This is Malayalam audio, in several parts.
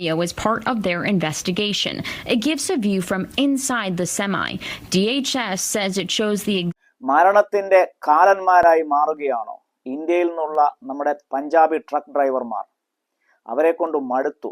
as part of their investigation. It gives a view from inside the semi. DHS says it shows the മരണത്തിന്റെ കാലന്മാരായി മാറുകയാണോ ഇന്ത്യയിൽ നിന്നുള്ള നമ്മുടെ പഞ്ചാബി ട്രക്ക് ഡ്രൈവർമാർ അവരെ കൊണ്ട് മടുത്തു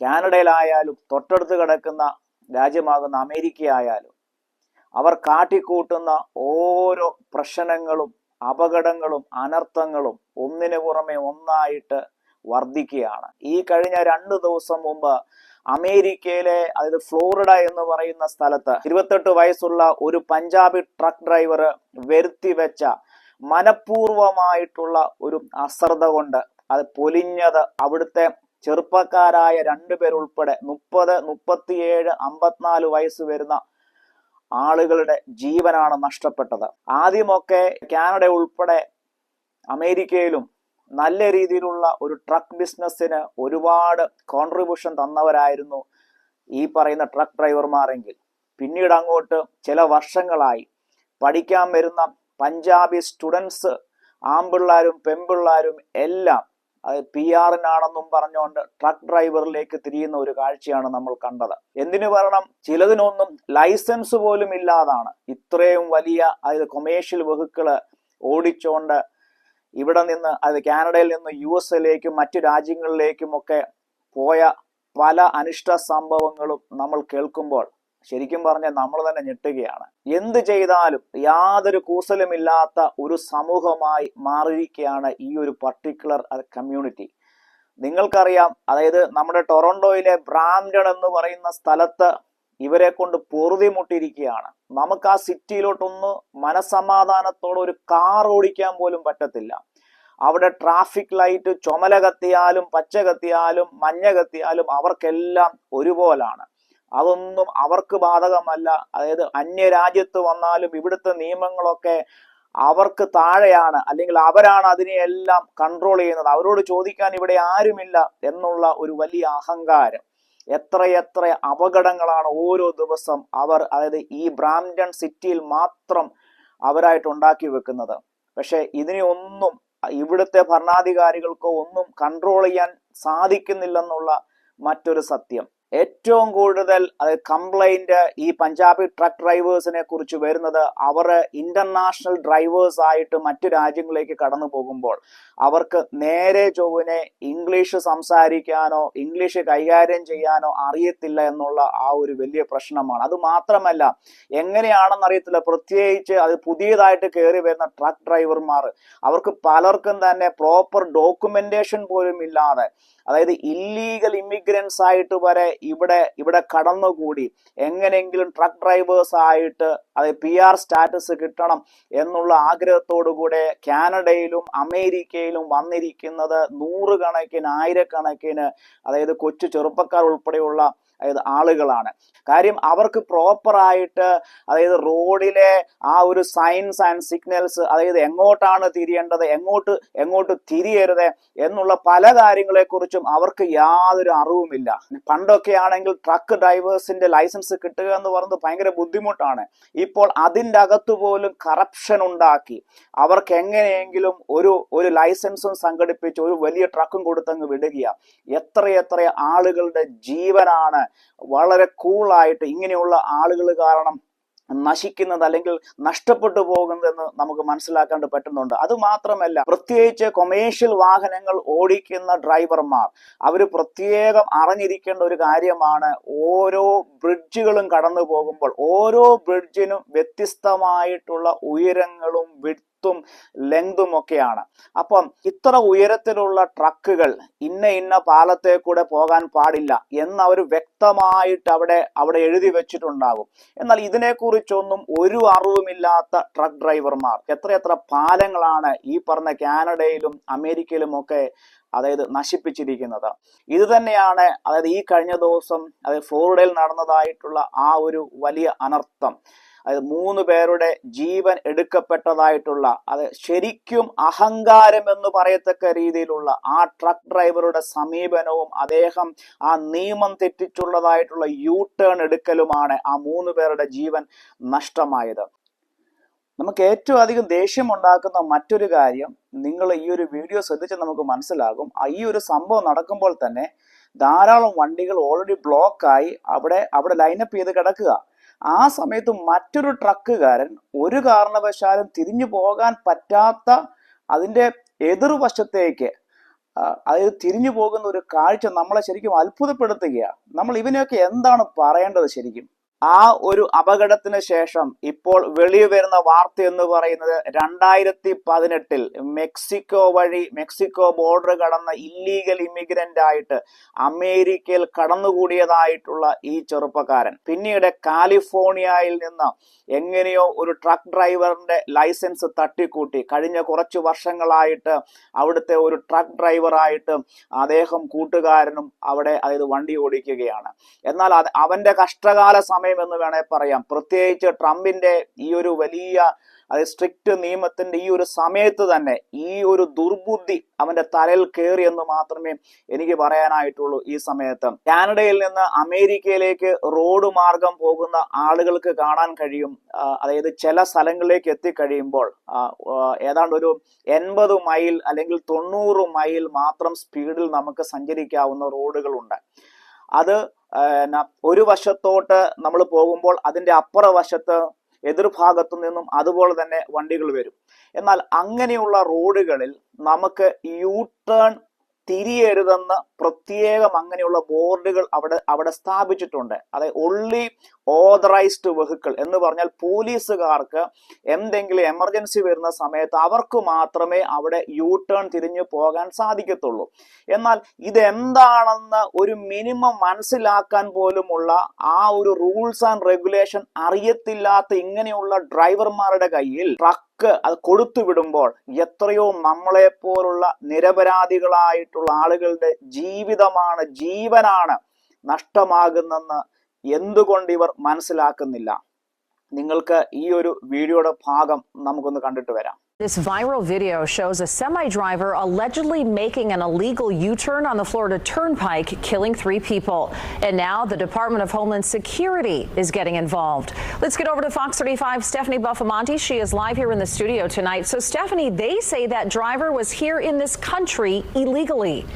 കാനഡയിലായാലും തൊട്ടടുത്ത് കിടക്കുന്ന രാജ്യമാകുന്ന അമേരിക്കയായാലും അവർ കാട്ടിക്കൂട്ടുന്ന ഓരോ പ്രശ്നങ്ങളും അപകടങ്ങളും അനർത്ഥങ്ങളും ഒന്നിനു പുറമെ ഒന്നായിട്ട് വർദ്ധിക്കുകയാണ്. ഈ കഴിഞ്ഞ രണ്ട് ദിവസം മുമ്പ് അമേരിക്കയിലെ അതായത് ഫ്ലോറിഡ എന്ന് പറയുന്ന സ്ഥലത്ത് ഇരുപത്തെട്ട് വയസ്സുള്ള ഒരു പഞ്ചാബി ട്രക്ക് ഡ്രൈവർ വരുത്തി വെച്ച മനഃപൂർവമായിട്ടുള്ള ഒരു അശ്രദ്ധ കൊണ്ട് അത് പൊലിഞ്ഞത് അവിടുത്തെ ചെറുപ്പക്കാരായ രണ്ടുപേരുൾപ്പെടെ മുപ്പത് മുപ്പത്തിയേഴ് അമ്പത്തിനാല് വയസ്സ് വരുന്ന ആളുകളുടെ ജീവനാണ് നഷ്ടപ്പെട്ടത്. ആദ്യമൊക്കെ കാനഡ ഉൾപ്പെടെ അമേരിക്കയിലും നല്ല രീതിയിലുള്ള ഒരു ട്രക്ക് ബിസിനസ്സിന് ഒരുപാട് കോൺട്രിബ്യൂഷൻ തന്നവരായിരുന്നു ഈ പറയുന്ന ട്രക്ക് ഡ്രൈവർമാരെങ്കിൽ പിന്നീട് അങ്ങോട്ട് ചില വർഷങ്ങളായി. പഠിക്കാൻ വരുന്ന പഞ്ചാബി സ്റ്റുഡൻസ് ആമ്പിള്ളാരും പെമ്പിള്ളാരും എല്ലാം അത് പി ആറിനാണെന്നും പറഞ്ഞുകൊണ്ട് ട്രക്ക് ഡ്രൈവറിലേക്ക് തിരിയുന്ന ഒരു കാഴ്ചയാണ് നമ്മൾ കണ്ടത്. എന്തിനു പറയണം ചിലതിനൊന്നും ലൈസൻസ് പോലും ഇല്ലാതാണ്. ഇത്രയും വലിയ അതായത് കൊമേഴ്ഷ്യൽ വെഹിക്കിൾ ഓടിച്ചുകൊണ്ട് ഇവിടെ നിന്ന് അത് കാനഡയിൽ നിന്ന് യു എസിലേക്കും മറ്റു രാജ്യങ്ങളിലേക്കും ഒക്കെ പോയ പല അനിഷ്ട സംഭവങ്ങളും നമ്മൾ കേൾക്കുമ്പോൾ ശരിക്കും പറഞ്ഞാൽ നമ്മൾ തന്നെ ഞെട്ടുകയാണ്. എന്ത് ചെയ്താലും യാതൊരു കൂസലുമില്ലാത്ത ഒരു സമൂഹമായി മാറിയിരിക്കുകയാണ് ഈ ഒരു പർട്ടിക്കുലർ കമ്മ്യൂണിറ്റി നിങ്ങൾക്കറിയാം അതായത് നമ്മുടെ ടൊറന്റോയിലെ ബ്രാംഡൺ എന്ന് പറയുന്ന സ്ഥലത്ത് ഇവരെ കൊണ്ട് പൊറുതി മുട്ടിയിരിക്കുകയാണ്. നമുക്ക് ആ സിറ്റിയിലോട്ടൊന്ന് മനസമാധാനത്തോടെ ഒരു കാർ ഓടിക്കാൻ പോലും പറ്റത്തില്ല. അവിടെ ട്രാഫിക് ലൈറ്റ് ചുമല കത്തിയാലും പച്ച കത്തിയാലും മഞ്ഞ കത്തിയാലും അവർക്കെല്ലാം ഒരുപോലാണ്. അതൊന്നും അവർക്ക് ബാധകമല്ല. അതായത് അന്യരാജ്യത്ത് വന്നാലും ഇവിടുത്തെ നിയമങ്ങളൊക്കെ അവർക്ക് താഴെയാണ്. അല്ലെങ്കിൽ അവരാണ് അതിനെയെല്ലാം കൺട്രോൾ ചെയ്യുന്നത്. അവരോട് ചോദിക്കാൻ ഇവിടെ ആരുമില്ല എന്നുള്ള ഒരു വലിയ അഹങ്കാരം. എത്രയെത്ര അപകടങ്ങളാണ് ഓരോ ദിവസം അവർ അതായത് ഈ ബ്രാംഡൺ സിറ്റിയിൽ മാത്രം അവരായിട്ട് ഉണ്ടാക്കി വെക്കുന്നത്. പക്ഷെ ഇതിനെ ഒന്നും ഇവിടുത്തെ ഭരണാധികാരികൾക്കോ ഒന്നും കൺട്രോൾ ചെയ്യാൻ സാധിക്കുന്നില്ലെന്നുള്ള മറ്റൊരു സത്യം. ഏറ്റവും കൂടുതൽ അത് കംപ്ലൈന്റ് ഈ പഞ്ചാബി ട്രക്ക് ഡ്രൈവേഴ്സിനെ കുറിച്ച് വരുന്നത് അവർ ഇന്റർനാഷണൽ ഡ്രൈവേഴ്സ് ആയിട്ട് മറ്റു രാജ്യങ്ങളിലേക്ക് കടന്നു പോകുമ്പോൾ അവർക്ക് നേരെ ചൊവ്വിനെ ഇംഗ്ലീഷ് സംസാരിക്കാനോ ഇംഗ്ലീഷ് കൈകാര്യം ചെയ്യാനോ അറിയത്തില്ല എന്നുള്ള ആ ഒരു വലിയ പ്രശ്നമാണ്. അത് മാത്രമല്ല എങ്ങനെയാണെന്ന് അറിയത്തില്ല. പ്രത്യേകിച്ച് അത് പുതിയതായിട്ട് കയറി വരുന്ന ട്രക്ക് ഡ്രൈവർമാർ അവർക്ക് പലർക്കും തന്നെ പ്രോപ്പർ ഡോക്യുമെന്റേഷൻ പോലും ഇല്ലാതെ അതായത് ഇല്ലീഗൽ ഇമിഗ്രൻസ് ആയിട്ട് വരെ ഇവിടെ ഇവിടെ കടന്നുകൂടി. എങ്ങനെയെങ്കിലും ട്രക്ക് ഡ്രൈവേഴ്സ് ആയിട്ട് അത് പി ആർ സ്റ്റാറ്റസ് കിട്ടണം എന്നുള്ള ആഗ്രഹത്തോടു കൂടെ കാനഡയിലും അമേരിക്കയിലും വന്നിരിക്കുന്നത് നൂറുകണക്കിന് ആയിരക്കണക്കിന് അതായത് കൊച്ചു ചെറുപ്പക്കാർ ഉൾപ്പെടെയുള്ള അതായത് ആളുകളാണ്. കാര്യം അവർക്ക് പ്രോപ്പറായിട്ട് അതായത് റോഡിലെ ആ ഒരു സൈൻസ് ആൻഡ് സിഗ്നൽസ് അതായത് എങ്ങോട്ടാണ് തിരിയേണ്ടത് എങ്ങോട്ട് എങ്ങോട്ട് തിരിയരുത് എന്നുള്ള പല കാര്യങ്ങളെക്കുറിച്ചും അവർക്ക് യാതൊരു അറിവുമില്ല. പണ്ടൊക്കെ ആണെങ്കിൽ ട്രക്ക് ഡ്രൈവേഴ്സിന്റെ ലൈസൻസ് കിട്ടുക എന്ന് പറയുന്നത് ഭയങ്കര ബുദ്ധിമുട്ടാണ്. ഇപ്പോൾ അതിന്റെ അകത്ത് പോലും കറപ്ഷൻ ഉണ്ടാക്കി. അവർക്ക് എങ്ങനെയെങ്കിലും ഒരു ഒരു ലൈസൻസും സംഘടിപ്പിച്ച് ഒരു വലിയ ട്രക്കും കൊടുത്തങ്ങ് വിടുകയാണ് എത്രയെത്ര ആളുകളുടെ ജീവനാണ് വളരെ കൂളായിട്ട് ഇങ്ങനെയുള്ള ആളുകൾ കാരണം നശിക്കുന്നത് അല്ലെങ്കിൽ നഷ്ടപ്പെട്ടു പോകുന്നതെന്ന് നമുക്ക് മനസ്സിലാക്കാണ്ട് പറ്റുന്നുണ്ട്. അത് മാത്രമല്ല പ്രത്യേകിച്ച് കൊമേഴ്ഷ്യൽ വാഹനങ്ങൾ ഓടിക്കുന്ന ഡ്രൈവർമാർ അവർ പ്രത്യേകം അറിഞ്ഞിരിക്കേണ്ട ഒരു കാര്യമാണ്. ഓരോ ബ്രിഡ്ജുകളും കടന്നു പോകുമ്പോൾ ഓരോ ബ്രിഡ്ജിനും വ്യത്യസ്തമായിട്ടുള്ള ഉയരങ്ങളും വിട്ടും ലെങ്തും ഒക്കെയാണ് അപ്പം ഇത്ര ഉയരത്തിലുള്ള ട്രക്കുകൾ ഇന്ന ഇന്ന പാലത്തെ കൂടെ പോകാൻ പാടില്ല എന്ന് അവർ വ്യക്തമായിട്ട് അവിടെ അവിടെ എഴുതി വെച്ചിട്ടുണ്ടാകും. എന്നാൽ ഇതിനെക്കുറിച്ചൊന്നും ഒരു അറിവുമില്ലാത്ത ട്രക്ക് ഡ്രൈവർമാർ എത്രയെത്ര പാലങ്ങളാണ് ഈ പറഞ്ഞ കാനഡയിലും അമേരിക്കയിലും ഒക്കെ അതായത് നശിപ്പിച്ചിരിക്കുന്നത്. ഇത് തന്നെയാണ് അതായത് ഈ കഴിഞ്ഞ ദിവസം അതായത് ഫ്ലോറിഡയിൽ നടന്നതായിട്ടുള്ള ആ ഒരു വലിയ അനർത്ഥം. അതായത് മൂന്ന് പേരുടെ ജീവൻ എടുക്കപ്പെട്ടതായിട്ടുള്ള അത് ശരിക്കും അഹങ്കാരം എന്ന് പറയത്തക്ക രീതിയിലുള്ള ആ ട്രക്ക് ഡ്രൈവറുടെ സമീപനവും അദ്ദേഹം ആ നിയമം തെറ്റിച്ചുള്ളതായിട്ടുള്ള യൂ ടേൺ എടുക്കലുമാണ് ആ മൂന്ന് പേരുടെ ജീവൻ നഷ്ടമായത്. നമുക്ക് ഏറ്റവും അധികം ദേഷ്യം ഉണ്ടാക്കുന്ന മറ്റൊരു കാര്യം നിങ്ങൾ ഈ ഒരു വീഡിയോ ശ്രദ്ധിച്ച് നമുക്ക് മനസ്സിലാകും. ഈ ഒരു സംഭവം നടക്കുമ്പോൾ തന്നെ ധാരാളം വണ്ടികൾ ഓൾറെഡി ബ്ലോക്കായി അവിടെ അവിടെ ലൈനപ്പ് ചെയ്ത് കിടക്കുക. ആ സമയത്ത് മറ്റൊരു ട്രക്കുകാരൻ ഒരു കാരണവശാലും തിരിഞ്ഞു പോകാൻ പറ്റാത്ത അതിന്റെ എതിർവശത്തേക്ക് അതായത് തിരിഞ്ഞു പോകുന്ന ഒരു കാഴ്ച നമ്മളെ ശരിക്കും അത്ഭുതപ്പെടുത്തുകയാണ്. നമ്മൾ ഇവനെയൊക്കെ എന്താണ് പറയേണ്ടത് ശരിക്കും? ആ ഒരു അപകടത്തിന് ശേഷം ഇപ്പോൾ വെളിയിൽ വരുന്ന വാർത്ത എന്ന് പറയുന്നത് രണ്ടായിരത്തി പതിനെട്ടിൽ മെക്സിക്കോ വഴി മെക്സിക്കോ ബോർഡർ കടന്ന ഇല്ലീഗൽ ഇമിഗ്രന്റ് ആയിട്ട് അമേരിക്കയിൽ കടന്നുകൂടിയതായിട്ടുള്ള ഈ ചെറുപ്പക്കാരൻ. പിന്നീട് കാലിഫോർണിയയിൽ നിന്ന് എങ്ങനെയോ ഒരു ട്രക്ക് ഡ്രൈവറിന്റെ ലൈസൻസ് തട്ടിക്കൂട്ടി. കഴിഞ്ഞ കുറച്ച് വർഷങ്ങളായിട്ട് അവിടുത്തെ ഒരു ട്രക്ക് ഡ്രൈവറായിട്ട് അദ്ദേഹം കൂട്ടുകാരനും അവിടെ അതായത് വണ്ടി ഓടിക്കുകയാണ്. എന്നാൽ അവന്റെ കഷ്ടകാല സമയം എന്ന് വേണേൽ പറയാം. പ്രത്യേകിച്ച് ട്രംപിന്റെ ഈ ഒരു വലിയ അത് സ്ട്രിക്റ്റ് നിയമത്തിന്റെ ഈ ഒരു സമയത്ത് തന്നെ ഈ ഒരു ദുർബുദ്ധി അവന്റെ തലയിൽ കയറി എന്ന് മാത്രമേ എനിക്ക് പറയാനായിട്ടുള്ളൂ ഈ സമയത്ത്. കാനഡയിൽ നിന്ന് അമേരിക്കയിലേക്ക് റോഡ് മാർഗം പോകുന്ന ആളുകൾക്ക് കാണാൻ കഴിയും. അതായത് ചില സ്ഥലങ്ങളിലേക്ക് എത്തിക്കഴിയുമ്പോൾ ഏതാണ്ട് ഒരു എൺപത് മൈൽ അല്ലെങ്കിൽ തൊണ്ണൂറ് മൈൽ മാത്രം സ്പീഡിൽ നമുക്ക് സഞ്ചരിക്കാവുന്ന റോഡുകളുണ്ട്. അത് ഒരു വശത്തോട്ട് നമ്മൾ പോകുമ്പോൾ അതിന്റെ അപ്പുറ വശത്ത് എതിർഭാഗത്തു നിന്നും അതുപോലെ തന്നെ വണ്ടികൾ വരും. എന്നാൽ അങ്ങനെയുള്ള റോഡുകളിൽ നമുക്ക് യു ടേൺ തിരിയരുതെന്ന് പ്രത്യേകം അങ്ങനെയുള്ള ബോർഡുകൾ അവിടെ അവിടെ സ്ഥാപിച്ചിട്ടുണ്ട്. അതായത് ഒള്ളി ഓതറൈസ്ഡ് വെഹിക്കിൾ എന്ന് പറഞ്ഞാൽ പോലീസുകാർക്ക് എന്തെങ്കിലും എമർജൻസി വരുന്ന സമയത്ത് അവർക്ക് മാത്രമേ അവിടെ യു ടേൺ തിരിഞ്ഞു പോകാൻ സാധിക്കത്തുള്ളൂ. എന്നാൽ ഇതെന്താണെന്ന് ഒരു മിനിമം മനസ്സിലാക്കാൻ പോലുമുള്ള ആ ഒരു റൂൾസ് ആൻഡ് റെഗുലേഷൻ അറിയത്തില്ലാത്ത ഇങ്ങനെയുള്ള ഡ്രൈവർമാരുടെ കയ്യിൽ ട്രക്ക് അത് കൊടുത്തു വിടുമ്പോൾ എത്രയോ നമ്മളെ പോലുള്ള നിരപരാധികളായിട്ടുള്ള ആളുകളുടെ ജീവിതമാണ് ജീവനാണ് നഷ്ടമാകുന്നെന്ന് എന്തുകൊണ്ട് ഇവർ മനസ്സിലാക്കുന്നില്ല? നിങ്ങൾക്ക് ഈ ഒരു വീഡിയോയുടെ ഭാഗം നമുക്കൊന്ന് കണ്ടിട്ട് വരാം. This viral video shows a semi driver allegedly making an illegal U turn on the Florida Turnpike, killing three people. And now the Department of Homeland Security is getting involved. Let's get over to Fox 35. Stephanie Buffamonte. She is live here in the studio tonight. So, Stephanie, they say that driver was here in this country illegally.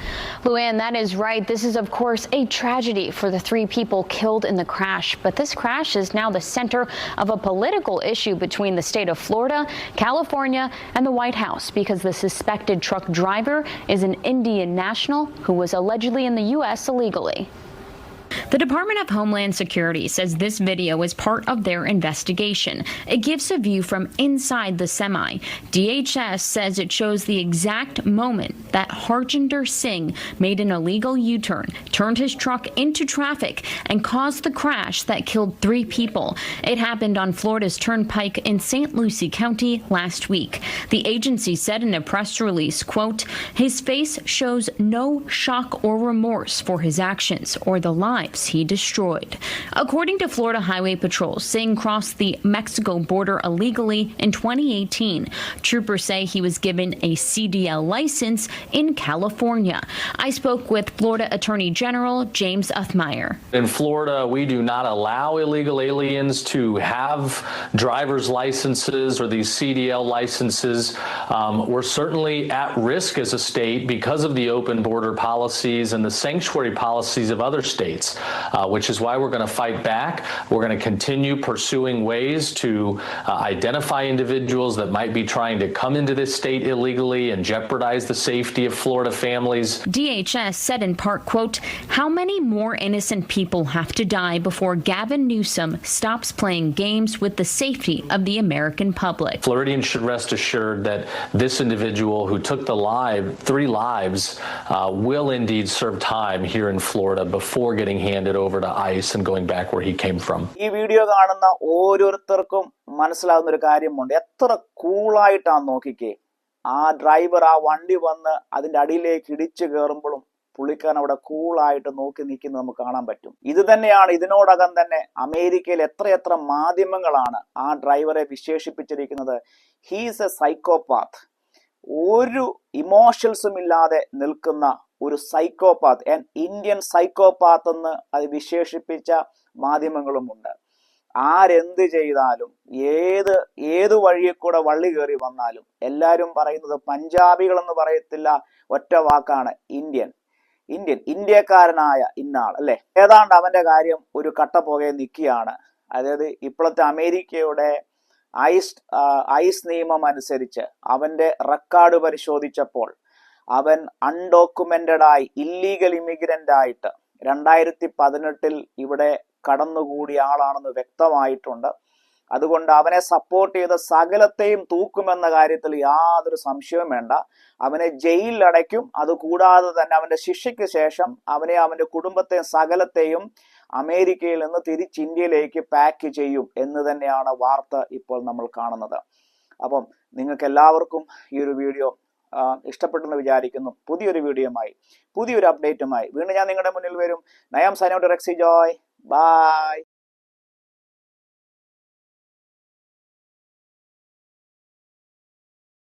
Luann, that is right. This is, of course, a tragedy for the three people killed in the crash. But this crash is now the center of a political issue between the state of Florida, California, and the White House because the suspected truck driver is an Indian national who was allegedly in the U.S. illegally. The Department of Homeland Security says this video is part of their investigation. It gives a view from inside the semi. DHS says it shows the exact moment that Harjinder Singh made an illegal U turn, turned his truck into traffic, and caused the crash that killed three people. It happened on Florida's Turnpike in St. Lucie County last week. The agency said in a press release, quote, his face shows no shock or remorse for his actions or the lives he destroyed. According to Florida Highway Patrol, Singh crossed the Mexico border illegally in 2018. Troopers say he was given a CDL license in California. I spoke with Florida Attorney General James Uthmeyer. In Florida, we do not allow illegal aliens to have driver's licenses or these CDL licenses. Um, we're certainly at risk as a state because of the open border policies and the sanctuary policies of other states, uh, which is why we're going to fight back. We're going to continue pursuing ways to uh, identify individuals that might be trying to come into this state illegally and jeopardize the safety of Florida families. DHS said in part, quote, how many more innocent people have to die before Gavin Newsom stops playing games with the safety of the American public? Floridians should rest assured that this individual who took the live three lives uh, will indeed serve time here in Florida before getting handed over to ICE and going back where he came from. ഈ വീഡിയോ കാണുന്ന ഓരോരുത്തർക്കും മനസ്സിലാകുന്ന ഒരു കാര്യമുണ്ട്. എത്ര കൂളായിട്ടാണ് നോക്കിക്കേ. ആ ഡ്രൈവർ ആ വണ്ടി വന്ന് അതിന്റെ അടിയിലേക്ക് ഇടിച്ചു കയറുമ്പോഴും പുള്ളിക്കാരൻ അവിടെ കൂളായിട്ട് നോക്കി നിൽക്കുന്നത് നമുക്ക് കാണാൻ പറ്റും. ഇത് തന്നെയാണ് ഇതിനോടകം തന്നെ അമേരിക്കയിൽ എത്രയെത്ര മാധ്യമങ്ങളാണ് ആ ഡ്രൈവറെ വിശേഷിപ്പിച്ചിരിക്കുന്നത്. ഹീസ് എ സൈക്കോപാത്ത് ഒരു ഇമോഷൻസും ഇല്ലാതെ നിൽക്കുന്ന ഒരു സൈക്കോപാത്ത് ആൻ ഇന്ത്യൻ സൈക്കോപാത്ത് എന്ന് അത് വിശേഷിപ്പിച്ച മാധ്യമങ്ങളുമുണ്ട്. ആരെന്ത് ചെയ്താലും ഏത് ഏത് വഴിയിൽ കൂടെ വള്ളി കയറി വന്നാലും എല്ലാവരും പറയുന്നത് പഞ്ചാബികൾ എന്ന് പറയത്തില്ല ഒറ്റ വാക്കാണ് ഇന്ത്യൻ ഇന്ത്യൻ ഇന്ത്യക്കാരനായ ഇന്നാൾ അല്ലെ? ഏതാണ്ട് അവന്റെ കാര്യം ഒരു കട്ട പുകയെ നിൽക്കുകയാണ്. അതായത് ഇപ്പോഴത്തെ അമേരിക്കയുടെ ഐസ് ഐസ് നിയമം അനുസരിച്ച് അവന്റെ റെക്കോർഡ് പരിശോധിച്ചപ്പോൾ അവൻ അൺഡോക്യുമെന്റഡ് ആയി ഇല്ലീഗൽ ഇമിഗ്രന്റ് ആയിട്ട് രണ്ടായിരത്തി പതിനെട്ടിൽ ഇവിടെ കടന്നുകൂടിയ ആളാണെന്ന് വ്യക്തമായിട്ടുണ്ട്. അതുകൊണ്ട് അവനെ സപ്പോർട്ട് ചെയ്ത സകലത്തെയും തൂക്കുമെന്ന കാര്യത്തിൽ യാതൊരു സംശയവും വേണ്ട. അവനെ ജയിലിൽ അടയ്ക്കും. അതുകൂടാതെ തന്നെ അവന്റെ ശിക്ഷയ്ക്ക് ശേഷം അവനെ അവന്റെ കുടുംബത്തെയും സകലത്തെയും അമേരിക്കയിൽ നിന്ന് തിരിച്ച് ഇന്ത്യയിലേക്ക് പാക്ക് ചെയ്യും എന്ന് തന്നെയാണ് വാർത്ത ഇപ്പോൾ നമ്മൾ കാണുന്നത്. അപ്പം നിങ്ങൾക്ക് എല്ലാവർക്കും ഈ ഒരു വീഡിയോ ഇഷ്ടപ്പെട്ടെന്ന് വിചാരിക്കുന്നു. പുതിയൊരു വീഡിയോയുമായി പുതിയൊരു അപ്ഡേറ്റുമായി വീണ്ടും ഞാൻ നിങ്ങളുടെ മുന്നിൽ വരും. നയം സൈനോട്ട് റെക്സി ജോയ്. ബൈ